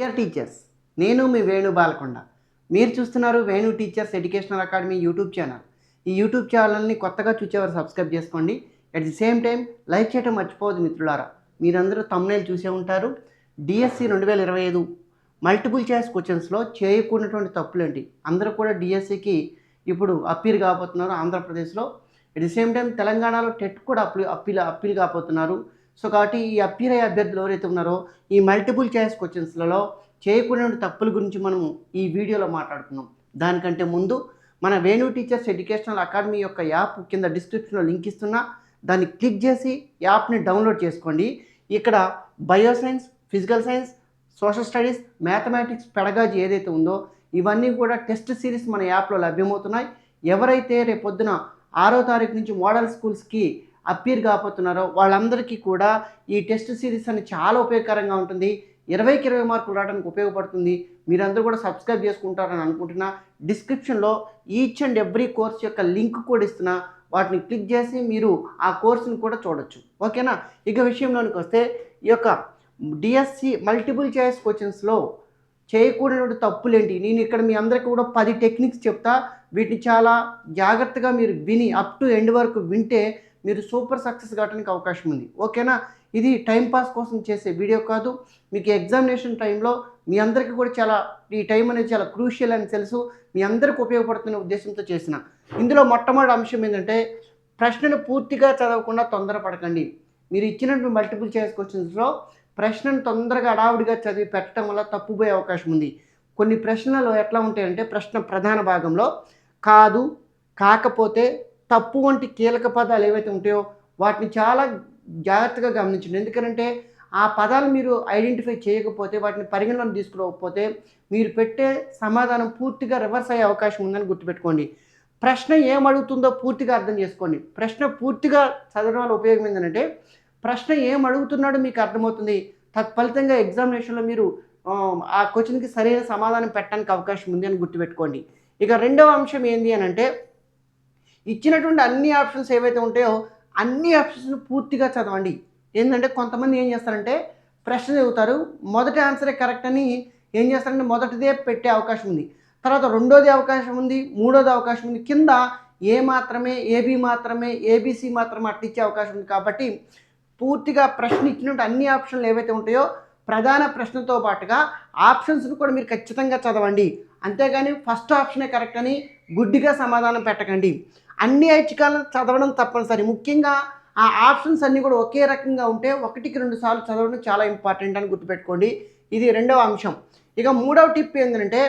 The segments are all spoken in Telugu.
డియర్ టీచర్స్ నేను మీ వేణు బాలకొండ. మీరు చూస్తున్నారు Venu teachers educational academy YouTube channel ఈ యూట్యూబ్ ఛానల్ని కొత్తగా చూసేవారు సబ్స్క్రైబ్ చేసుకోండి. At the same time like చేయడం మర్చిపోవద్దు మిత్రులారా. మీరందరూ తమ్నేలు చూసే ఉంటారు. డిఎస్సి రెండు వేల ఇరవై ఐదు మల్టిపుల్ చాయిస్ క్వశ్చన్స్లో చేయకూడనటువంటి తప్పులేంటి అందరూ కూడా డిఎస్సికి ఇప్పుడు అప్పీల్ కాబోతున్నారు ఆంధ్రప్రదేశ్లో. అట్ ది సేమ్ టైం తెలంగాణలో టెట్ కూడా అప్పీల్ అప్పీల్ అప్పీల్ కాబోతున్నారు. సో కాబట్టి ఈ అప్పీల్ అయ్యే అభ్యర్థులు ఎవరైతే ఉన్నారో ఈ మల్టిపుల్ చాయిస్ క్వశ్చన్స్లలో చేయకూడని తప్పుల గురించి మనము ఈ వీడియోలో మాట్లాడుతున్నాం. దానికంటే ముందు మన వేణు టీచర్స్ ఎడ్యుకేషనల్ అకాడమీ యొక్క యాప్ కింద డిస్క్రిప్షన్లో లింక్ ఇస్తున్నా. దాన్ని క్లిక్ చేసి యాప్ని డౌన్లోడ్ చేసుకోండి. ఇక్కడ bioscience physical science social studies mathematics pedagogy ఏదైతే ఉందో ఇవన్నీ కూడా టెస్ట్ సిరీస్ మన యాప్లో లభ్యమవుతున్నాయి. ఎవరైతే రేపొద్దున ఆరో తారీఖు నుంచి మోడల్ స్కూల్స్కి అప్పీర్ కాకపోతున్నారో వాళ్ళందరికీ కూడా ఈ టెస్ట్ సిరీస్ అని చాలా ఉపయోగకరంగా ఉంటుంది. ఇరవైకి ఇరవై మార్కులు రావడానికి ఉపయోగపడుతుంది. మీరందరూ కూడా సబ్స్క్రైబ్ చేసుకుంటారని అనుకుంటున్నా. డిస్క్రిప్షన్లో ఈచ్ అండ్ ఎవ్రీ కోర్స్ యొక్క లింక్ కూడా ఇస్తున్నా. వాటిని క్లిక్ చేసి మీరు ఆ కోర్సును కూడా చూడొచ్చు. ఓకేనా? ఇక విషయంలోనికి వస్తే ఈ యొక్క డిఎస్సి మల్టిపుల్ చాయిస్ క్వశ్చన్స్లో చేయకూడని తప్పులేంటి? నేను ఇక్కడ మీ అందరికీ కూడా పది టెక్నిక్స్ చెప్తా. వీటిని చాలా జాగ్రత్తగా మీరు విని అప్ టు ఎండ్ వరకు వింటే మీరు సూపర్ సక్సెస్ కావడానికి అవకాశం ఉంది. ఓకేనా? ఇది టైం పాస్ కోసం చేసే వీడియో కాదు. మీకు ఎగ్జామినేషన్ టైంలో మీ అందరికీ కూడా చాలా ఈ టైం అనేది చాలా క్రూషియల్ అని తెలుసు. మీ అందరికీ ఉపయోగపడుతున్న ఉద్దేశంతో చేసిన. ఇందులో మొట్టమొదటి అంశం ఏంటంటే ప్రశ్నను పూర్తిగా చదవకుండా తొందరపడకండి మీరు ఇచ్చినటువంటి మల్టిపుల్ చాయిస్ క్వశ్చన్స్లో ప్రశ్నను తొందరగా అడావుడిగా చదివి పెట్టడం వల్ల తప్పుపోయే అవకాశం ఉంది. కొన్ని ప్రశ్నలు ఎట్లా ఉంటాయంటే ప్రశ్న ప్రధాన భాగంలో కాదు కాకపోతే తప్పు వంటి కీలక పదాలు ఏవైతే ఉంటాయో వాటిని చాలా జాగ్రత్తగా గమనించండి. ఎందుకంటే ఆ పదాలు మీరు ఐడెంటిఫై చేయకపోతే వాటిని పరిగణలోకి తీసుకోకపోతే మీరు పెట్టే సమాధానం పూర్తిగా రివర్స్ అయ్యే అవకాశం ఉందని గుర్తుపెట్టుకోండి. ప్రశ్న ఏం అడుగుతుందో పూర్తిగా అర్థం చేసుకోండి. ప్రశ్న పూర్తిగా చదవడం వల్ల ఉపయోగం ఏంటంటే ప్రశ్న ఏం అడుగుతున్నాడో మీకు అర్థమవుతుంది. తత్ఫలితంగా ఎగ్జామినేషన్లో మీరు ఆ, ఆ క్వశ్చన్కి సరైన సమాధానం పెట్టడానికి అవకాశం ఉంది అని గుర్తుపెట్టుకోండి. ఇక రెండవ అంశం ఏంటి అని అంటే ఇచ్చినటువంటి అన్ని ఆప్షన్స్ ఏవైతే ఉంటాయో అన్ని ఆప్షన్స్ పూర్తిగా చదవండి. ఏంటంటే కొంతమంది ఏం చేస్తారంటే ప్రశ్న చదువుతారు. మొదటి ఆన్సరే కరెక్ట్ అని ఏం చేస్తారంటే మొదటిదే పెట్టే అవకాశం ఉంది. తర్వాత రెండోది అవకాశం ఉంది మూడోది అవకాశం ఉంది. కింద ఏ మాత్రమే ఏబీ మాత్రమే ఏబీసీ మాత్రమే అట్టిచ్చే ఇచ్చే అవకాశం ఉంది. కాబట్టి పూర్తిగా ప్రశ్న ఇచ్చినట్టు అన్ని ఆప్షన్లు ఏవైతే ఉంటాయో ప్రధాన ప్రశ్నతో పాటుగా ఆప్షన్స్ను కూడా మీరు ఖచ్చితంగా చదవండి. అంతేగాని ఫస్ట్ ఆప్షనే కరెక్ట్ అని గుడ్డిగా సమాధానం పెట్టకండి. అన్ని ఐచ్ఛికాలను చదవడం తప్పనిసరి. ముఖ్యంగా ఆ ఆప్షన్స్ అన్నీ కూడా ఒకే రకంగా ఉంటే ఒకటికి రెండు సార్లు చదవడం చాలా ఇంపార్టెంట్ అని గుర్తుపెట్టుకోండి. ఇది రెండవ అంశం. ఇక మూడవ టిప్ ఏంటంటే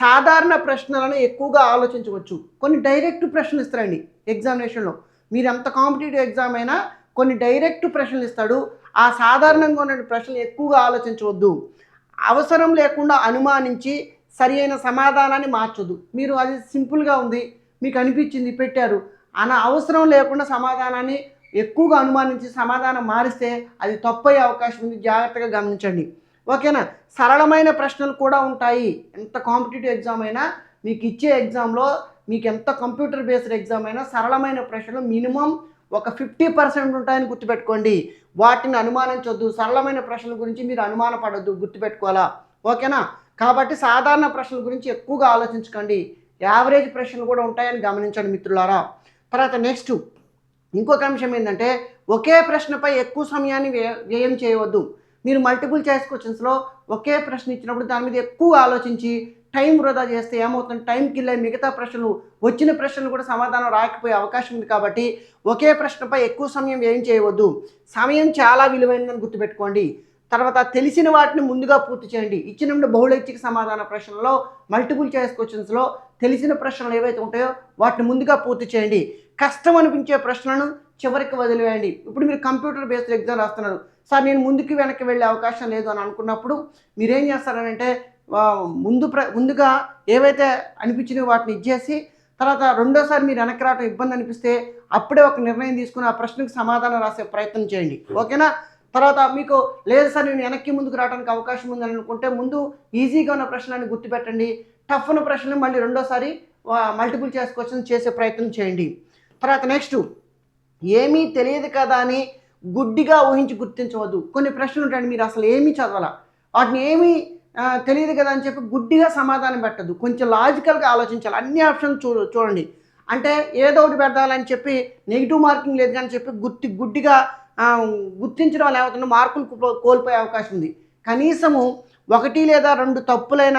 సాధారణ ప్రశ్నలను ఎక్కువగా ఆలోచించవచ్చు. కొన్ని డైరెక్ట్ ప్రశ్నలు ఇస్తారండి ఎగ్జామినేషన్లో. మీరు ఎంత కాంపిటేటివ్ ఎగ్జామ్ అయినా కొన్ని డైరెక్ట్ ప్రశ్నలు ఇస్తాడు. ఆ సాధారణంగా ఉన్న ప్రశ్నలు ఎక్కువగా ఆలోచించవద్దు. అవసరం లేకుండా అనుమానించి సరి అయిన సమాధానాన్ని మార్చదు మీరు అది సింపుల్గా ఉంది మీకు అనిపించింది పెట్టారు. అన అవసరం లేకుండా సమాధానాన్ని ఎక్కువగా అనుమానించి సమాధానం మారిస్తే అది తప్పయ్యే అవకాశం ఉంది. జాగ్రత్తగా గమనించండి. ఓకేనా? సరళమైన ప్రశ్నలు కూడా ఉంటాయి. ఎంత కాంపిటేటివ్ ఎగ్జామ్ అయినా మీకు ఇచ్చే ఎగ్జామ్లో మీకు ఎంత కంప్యూటర్ బేస్డ్ ఎగ్జామ్ అయినా సరళమైన ప్రశ్నలు మినిమం ఒక ఫిఫ్టీ పర్సెంట్ ఉంటాయని గుర్తుపెట్టుకోండి. వాటిని అనుమానించొద్దు. సరళమైన ప్రశ్నల గురించి మీరు అనుమానపడద్దు. గుర్తుపెట్టుకోవాలా? ఓకేనా? కాబట్టి సాధారణ ప్రశ్నల గురించి ఎక్కువగా ఆలోచించకండి. యావరేజ్ ప్రశ్నలు కూడా ఉంటాయని గమనించండి మిత్రులారా. తర్వాత నెక్స్ట్ ఇంకొక అంశం ఏంటంటే ఒకే ప్రశ్నపై ఎక్కువ సమయాన్ని వ్యయం చేయవద్దు. మీరు మల్టిపుల్ చాయిస్ క్వశ్చన్స్లో ఒకే ప్రశ్న ఇచ్చినప్పుడు దాని మీద ఎక్కువ ఆలోచించి టైం వృధా చేస్తే ఏమవుతుంది? టైం కిల్ అయ్యి మిగతా ప్రశ్నలు వచ్చిన ప్రశ్నలు కూడా సమాధానం రాకపోయే అవకాశం ఉంది కాబట్టి ఒకే ప్రశ్నపై ఎక్కువ సమయం వ్యయం చేయవద్దు. సమయం చాలా విలువైనదని గుర్తుపెట్టుకోండి. తర్వాత తెలిసిన వాటిని ముందుగా పూర్తి చేయండి. ఇచ్చినప్పుడు బహుళైచ్ఛిక సమాధాన ప్రశ్నలో మల్టిపుల్ చాయిస్ క్వశ్చన్స్లో తెలిసిన ప్రశ్నలు ఏవైతే ఉంటాయో వాటిని ముందుగా పూర్తి చేయండి. కష్టం అనిపించే ప్రశ్నలను చివరికి వదిలివేయండి. ఇప్పుడు మీరు కంప్యూటర్ బేస్డ్ ఎగ్జామ్ రాస్తున్నారు. సార్ నేను ముందుకు వెనక్కి వెళ్ళే అవకాశం లేదు అని అనుకున్నప్పుడు మీరేం చేస్తారనంటే ముందు ప్ర ముందుగా ఏవైతే అనిపించినాయో వాటిని ఇచ్చేసి తర్వాత రెండోసారి మీరు వెనక్కి రావడం ఇబ్బంది అనిపిస్తే అప్పుడే ఒక నిర్ణయం తీసుకుని ఆ ప్రశ్నకు సమాధానం రాసే ప్రయత్నం చేయండి. ఓకేనా? తర్వాత మీకు లేదు సార్ నేను వెనక్కి ముందుకు రావడానికి అవకాశం ఉందని అనుకుంటే ముందు ఈజీగా ఉన్న ప్రశ్నలను గుర్తుపెట్టండి. టఫ్ ఉన్న ప్రశ్నలు మళ్ళీ రెండోసారి మల్టిపుల్ చాయిస్ క్వశ్చన్ చేసే ప్రయత్నం చేయండి. తర్వాత నెక్స్ట్ ఏమీ తెలియదు కదా అని గుడ్డిగా ఊహించి గుర్తించవద్దు. కొన్ని ప్రశ్నలు ఉంటాయండి మీరు అసలు ఏమీ చదవాల. వాటిని ఏమీ తెలియదు కదా అని చెప్పి గుడ్డిగా సమాధానం పెట్టద్దు. కొంచెం లాజికల్గా ఆలోచించాలి. అన్ని ఆప్షన్స్ చూ చూడండి. అంటే ఏదో ఒకటి పెడతాలని చెప్పి నెగిటివ్ మార్కింగ్ లేదు కానీ చెప్పి గుర్తి గుడ్డిగా గుర్తించడం వల్ల ఏమవుతుందో మార్కులు కోల్పోయే అవకాశం ఉంది. కనీసము ఒకటి లేదా రెండు తప్పులైన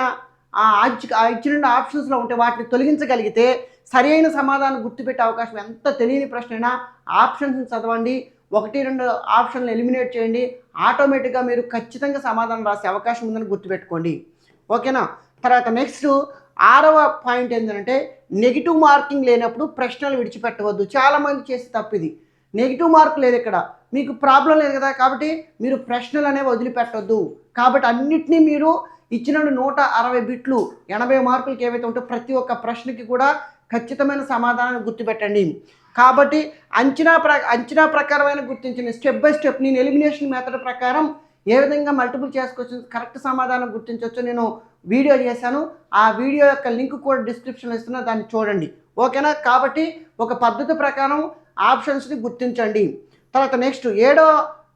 ఆ ఇచ్చి- ఇచ్చిన ఆప్షన్స్లో ఉంటే వాటిని తొలగించగలిగితే సరైన సమాధానం గుర్తుపెట్టే అవకాశం ఎంత తెలియని ప్రశ్న అయినా ఆప్షన్స్ చదవండి ఒకటి రెండు ఆప్షన్లు ఎలిమినేట్ చేయండి ఆటోమేటిక్గా మీరు ఖచ్చితంగా సమాధానం రాసే అవకాశం ఉందని గుర్తుపెట్టుకోండి. ఓకేనా? తర్వాత నెక్స్ట్ ఆరవ పాయింట్ ఏంటంటే నెగిటివ్ మార్కింగ్ లేనప్పుడు ప్రశ్నలు విడిచిపెట్టవద్దు. చాలామంది చేసే తప్పు ఇది. నెగిటివ్ మార్క్ లేదు ఇక్కడ. మీకు ప్రాబ్లం లేదు కదా కాబట్టి మీరు ప్రశ్నలు అనేవి వదిలిపెట్టొద్దు. కాబట్టి అన్నిటినీ మీరు ఇచ్చిన నూట అరవై బిట్లు ఎనభై మార్కులకి ఏవైతే ఉంటే ప్రతి ఒక్క ప్రశ్నకి కూడా ఖచ్చితమైన సమాధానాన్ని గుర్తుపెట్టండి. కాబట్టి అంచనా ప్ర అంచనా ప్రకారమైన గుర్తించిన స్టెప్ బై స్టెప్ నేను ఎలిమినేషన్ మెథడ్ ప్రకారం ఏ విధంగా మల్టిపుల్ చేసుకోవచ్చు కరెక్ట్ సమాధానం గుర్తించవచ్చు నేను వీడియో చేశాను. ఆ వీడియో యొక్క లింక్ కూడా డిస్క్రిప్షన్లో ఇస్తున్నా దాన్ని చూడండి. ఓకేనా? కాబట్టి ఒక పద్ధతి ప్రకారం ఆప్షన్స్ని గుర్తించండి. తర్వాత నెక్స్ట్ ఏడో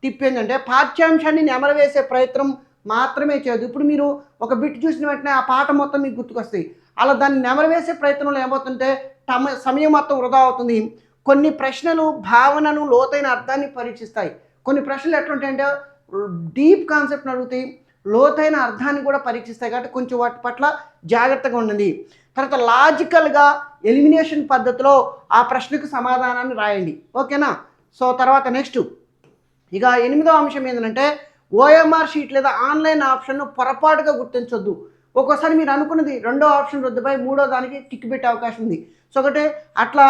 టిప్ ఏంటంటే పాఠ్యాంశాన్ని నెమరవేసే ప్రయత్నం మాత్రమే చేయదు ఇప్పుడు మీరు ఒక బిట్ చూసిన వెంటనే ఆ పాట మొత్తం మీకు గుర్తుకొస్తాయి. అలా దాన్ని నెమరవేసే ప్రయత్నంలో ఏమవుతుంటే తమ సమయం మొత్తం వృధా అవుతుంది. కొన్ని ప్రశ్నలు భావనను లోతైన అర్థాన్ని పరీక్షిస్తాయి. కొన్ని ప్రశ్నలు ఎట్లుంటాయంటే డీప్ కాన్సెప్ట్ అడుగుతాయి లోతైన అర్థాన్ని కూడా పరీక్షిస్తాయి కాబట్టి కొంచెం వాటి పట్ల జాగ్రత్తగా ఉండండి. తర్వాత లాజికల్గా ఎలిమినేషన్ పద్ధతిలో ఆ ప్రశ్నకు సమాధానాన్ని రాయండి. ఓకేనా? సో తర్వాత నెక్స్ట్. ఇక ఎనిమిదో అంశం ఏంటంటే ఓఎంఆర్ షీట్ లేదా ఆన్లైన్ ఆప్షన్ను పొరపాటుగా గుర్తించొద్దు. ఒక్కోసారి మీరు అనుకున్నది రెండో ఆప్షన్ రద్దుపై మూడో దానికి టిక్ పెట్టే అవకాశం ఉంది. సో ఒకటే అట్లా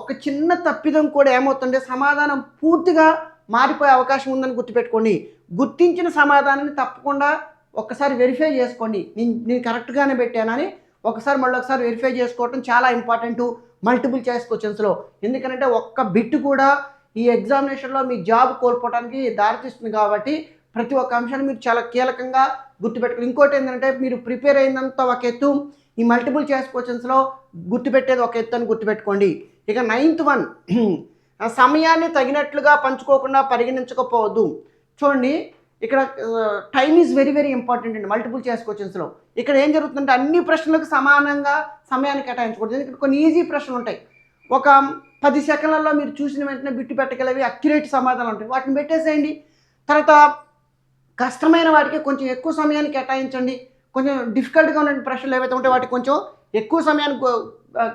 ఒక చిన్న తప్పిదం కూడా ఏమవుతుంటే సమాధానం పూర్తిగా మారిపోయే అవకాశం ఉందని గుర్తుపెట్టుకోండి. గుర్తించిన సమాధానాన్ని తప్పకుండా ఒక్కసారి వెరిఫై చేసుకోండి. నేను నేను కరెక్ట్గానే పెట్టానని ఒకసారి మళ్ళీ ఒకసారి వెరిఫై చేసుకోవటం చాలా ఇంపార్టెంట్ మల్టిపుల్ చాయిస్ క్వశ్చన్స్లో ఎందుకంటే ఒక్క బిట్ కూడా ఈ ఎగ్జామినేషన్లో మీ జాబ్ కోల్పోవడానికి దారితీస్తుంది కాబట్టి ప్రతి ఒక్క అంశాన్ని మీరు చాలా కీలకంగా గుర్తుపెట్టుకోండి ఇంకోటి ఏంటంటే మీరు ప్రిపేర్ అయినంత ఒక ఎత్తు ఈ మల్టిపుల్ చాయిస్ క్వశ్చన్స్లో గుర్తుపెట్టేది ఒక ఎత్తు అని గుర్తుపెట్టుకోండి. ఇక నైన్త్ వన్ సమయాన్ని తగినట్లుగా పంచుకోకుండా పరిగణించకపోవద్దు. చూడండి ఇక్కడ time is very very important అండి. మల్టిపుల్ చేస్ క్వశ్చన్స్లో ఇక్కడ ఏం జరుగుతుందంటే అన్ని ప్రశ్నలకు సమానంగా సమయాన్ని కేటాయించకూడదు. ఇక్కడ కొన్ని ఈజీ ప్రశ్నలు ఉంటాయి. ఒక పది సెకండ్లలో మీరు చూసిన వెంటనే బిట్టు పెట్టగలవి అక్యురేట్ సమాధానం ఉంటాయి. వాటిని పెట్టేసేయండి. తర్వాత కష్టమైన వాటికి కొంచెం ఎక్కువ సమయాన్ని కేటాయించండి. కొంచెం డిఫికల్ట్గా ఉన్న ప్రశ్నలు ఏవైతే ఉంటాయో వాటికి కొంచెం ఎక్కువ సమయాన్ని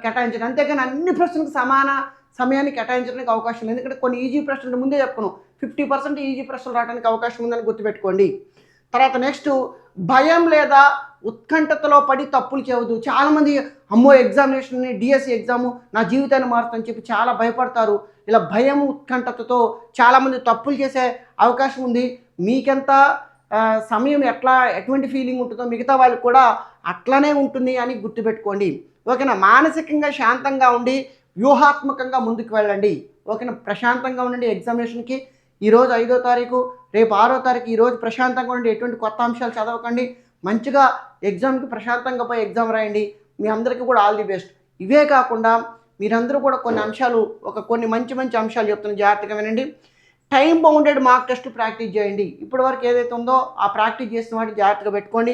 కేటాయించండి. అంతేకాని అన్ని ప్రశ్నలకు సమాన సమయాన్ని కేటాయించడానికి అవకాశం లేదు. ఎందుకంటే కొన్ని ఈజీ ప్రశ్నలు ముందే చెప్పుకున్నాం. ఫిఫ్టీ పర్సెంట్ ఈజీ ప్రశ్నలు రావడానికి అవకాశం ఉందని గుర్తుపెట్టుకోండి. తర్వాత నెక్స్ట్ భయం లేదా ఉత్కంఠతలో పడి తప్పులు చేయవద్దు. చాలామంది అమ్మో ఎగ్జామినేషన్ని డిఎస్సి ఎగ్జాము నా జీవితాన్ని మారుతుందని చెప్పి చాలా భయపడతారు. ఇలా భయం ఉత్కంఠతతో చాలామంది తప్పులు చేసే అవకాశం ఉంది. మీకెంత సమయం ఎట్లా ఎటువంటి ఫీలింగ్ ఉంటుందో మిగతా వాళ్ళకి కూడా అట్లనే ఉంటుంది అని గుర్తుపెట్టుకోండి. ఓకేనా? మానసికంగా శాంతంగా ఉండి వ్యూహాత్మకంగా ముందుకు వెళ్ళండి. ఓకేనా? ప్రశాంతంగా ఉండండి ఎగ్జామినేషన్కి ఈరోజు ఐదో తారీఖు రేపు ఆరో తారీఖు ఈరోజు ప్రశాంతంగా ఉండి ఎటువంటి కొత్త అంశాలు చదవకండి. మంచిగా ఎగ్జామ్కి ప్రశాంతంగా పోయి ఎగ్జామ్ రాయండి. మీ అందరికీ కూడా ఆల్ ది బెస్ట్. ఇవే కాకుండా మీరందరూ కూడా కొన్ని అంశాలు ఒక కొన్ని మంచి మంచి అంశాలు చెప్తున్న జాగ్రత్తగా వినండి. Time bounded mark test practice చేయండి. ఇప్పటి వరకు ఏదైతే ఉందో ఆ ప్రాక్టీస్ చేసిన వాటిని జాగ్రత్తగా పెట్టుకోండి.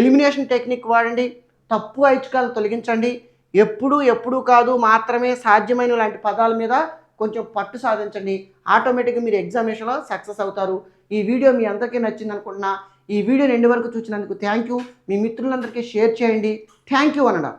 ఎలిమినేషన్ టెక్నిక్ వాడండి. తప్పు ఐచ్ఛికాలు తొలగించండి. ఎప్పుడు ఎప్పుడు కాదు మాత్రమే సాధ్యమైన లాంటి పదాల మీద కొంచెం పట్టు సాధించండి. ఆటోమేటిక్గా మీరు ఎగ్జామినేషన్లో సక్సెస్ అవుతారు. ఈ వీడియో మీ అందరికీ నచ్చింది అనుకుంటున్నా. ఈ వీడియో రెండు వరకు చూసినందుకు థ్యాంక్ యూ మీ మిత్రులందరికీ షేర్ చేయండి. Thank you అనడా.